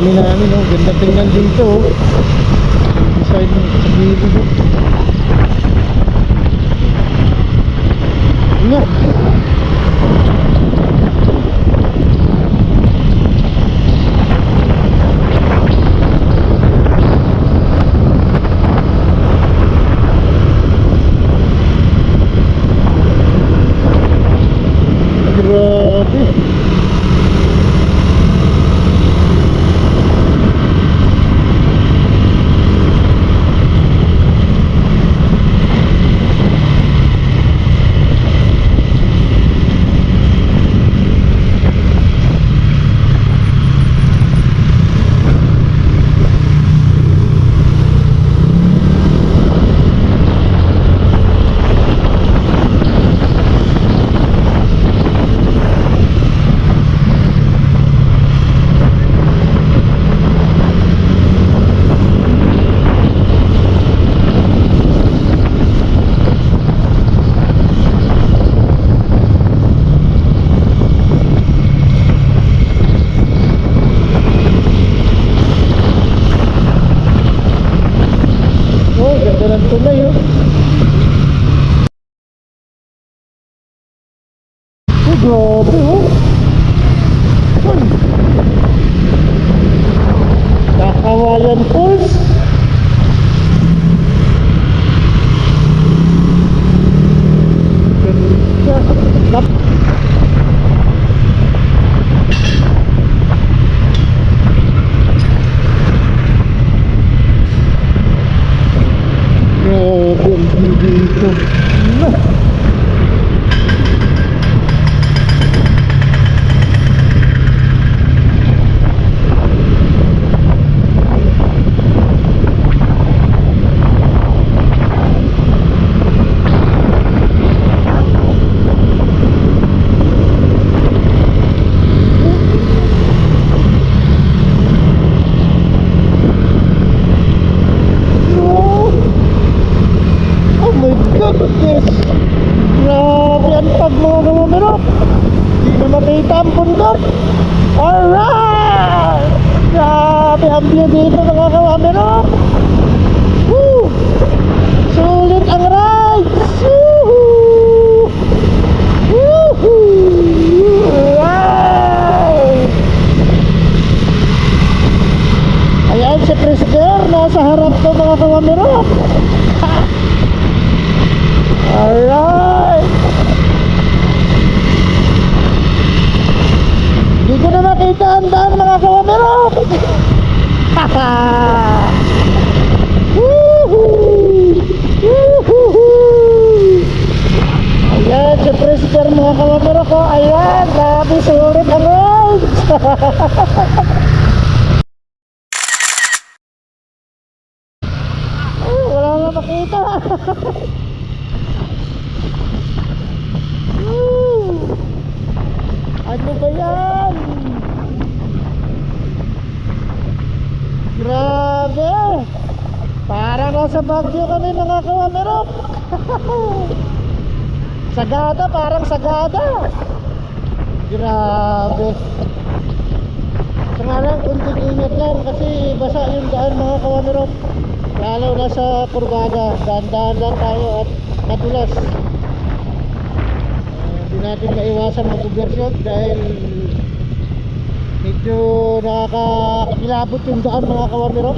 Dami namin, oh. Ganda tingnan dito, oh. Design ng sa gilid, oh. Nga. Grabe. Oh, ganda ng tulay, oh. Oh, grabe, oh. Uy. Kakawayan Falls. Ganda. Nap- Grabe ang view dito. Nah. Oh. Oh my goodness! Grabe ang pag mga kamamero! Di na makita ang bundok! Alright! Grabe ang view dito mga kamamero! Woo! Sulit ang ride! Woohoo! Woohoo! Wow! Ayan si nasa harap ko mga kamamero! Alright! Daan mga kawamero! Haha! Ayan, si Prisker mga kawamero ko. Ayan, grabe sulit ang road! Ay, wala na makita! Ano ba yan? Grabe! Parang nasa Baguio kami mga kawamerok. sagada, parang sagada. Grabe. Sa nga lang, kunting ingat lang kasi basa yung daan mga kawamerok. Lalo na sa kurbada, dahan-dahan lang tayo at madulas. Hindi natin maiwasan mag-conversion dahil nakakakilabot yung daan mga kawamiro.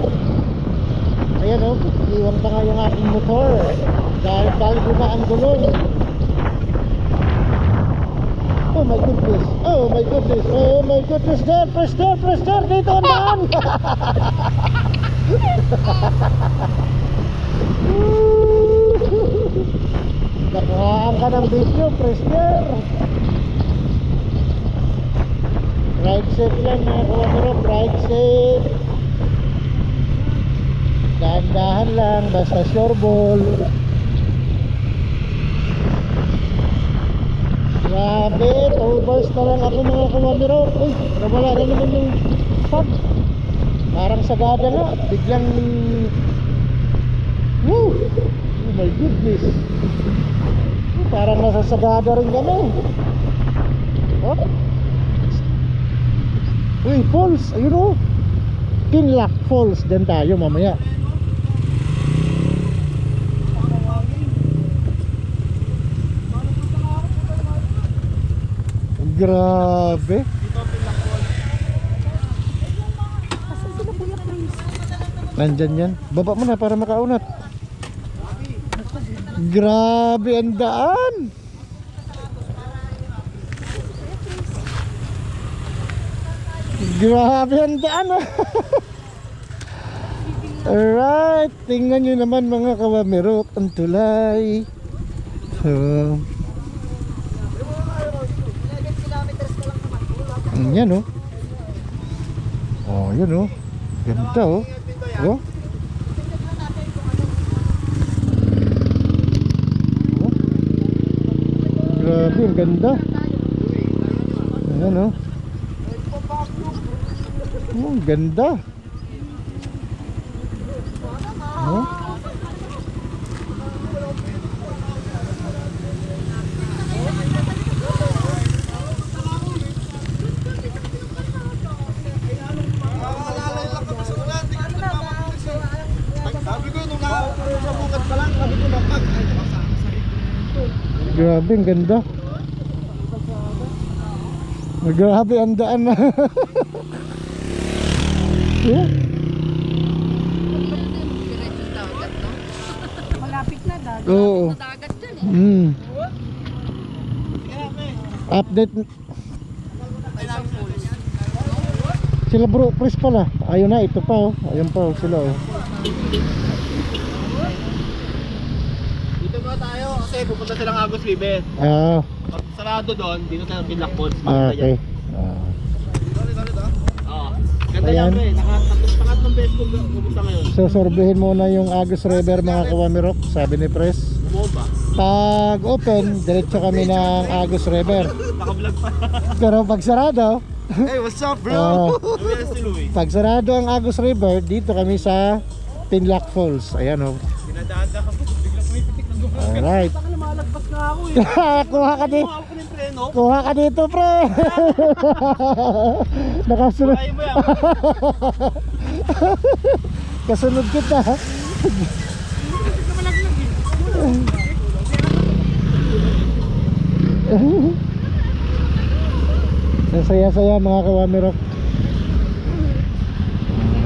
Ayan o, oh, iwan pa nga yung aking motor dahil talbo na ang gulong. Oh my goodness, oh my goodness, oh my goodness, there, press there, press there, dito ang daan! Nakuhaan ka ng video, press there. Ride safe lang mga kawamarok, ride safe. Dahan-dahan lang, basta sure ball. Grabe, two bars na lang ako mga kawamarok. Uy, nawala na naman yung pub. Parang sagada nga, biglang... Woo! Oh my goodness. Parang nasa Sagada rin kami. Oh. Uy, falls. Ayun oh. Kinlock Falls. Diyan tayo mamaya. Grabe. Nandyan yan. Baba mo na para makaunat. Grabe ang daan. Grabe ang daan ah. Alright, tingnan nyo naman mga kawamirok ang tulay. So, yan oh. Oh, yan oh. Ganda oh. Oh. Oh. Grabe, ang ganda. Ayan oh. Oh, ang ganda. Oh. Sabi ko nung nakapuro sa bukat pa lang, sabi ko mapag. Ay, Grabe, ang ganda. Grabe ang daan. yeah. Diretso sa dagat, no? Malapit na dagat. Oo. Sa dagat dyan eh. Mm. Update. Sila bro, Chris pala. Ayun na, ito pa oh. Ayun pa oh, sila oh. Dito ba tayo? Kasi pupunta silang Agos River. Ah, Pag sarado doon, dito tayo Binlock Falls. ah, okay. yan. Ayan. pangatlong beses ko pupunta ngayon. So sorbihin muna yung Agus River mga kawamirok, sabi ni Pres. Pag open, diretso kami ng Agus River. Nakablog pa. Pero pag sarado, hey, what's up si Louie. pag sarado ang Agus River, dito kami sa Pinlock Falls. Ayan oh. Dinadaan ako. Biglang pumipitik ng gumagano. Alright. Baka lumalagpas na ako eh. Kuha ka dito. Kuha ako ng preno. Kuha ka dito, pre. Nakasunod. Kaya mo yan. Kasunod kita. Ang saya-saya mga kawamirok.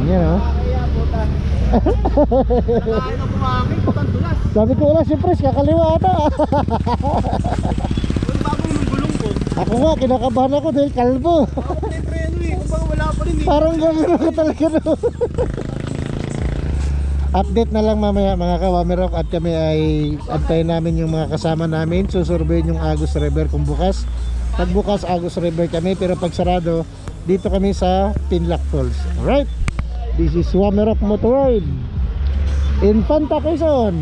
Yan oh. Sabi ko wala si Pres, kakaliwa ata. Yung bagong nung gulong ko. Ako nga, kinakabahan ako dahil kalbo. Ako yung. Kung wala pa rin. Parang gano'n ako talaga no. Update na lang mamaya mga kawamirok at kami ay antayin namin yung mga kasama namin. Susurveyin yung Agus River kung bukas. Pag bukas Agus River kami pero pag sarado dito kami sa Pinlock Falls. Alright? This is Wamirok Motorride. Infanta Quezon.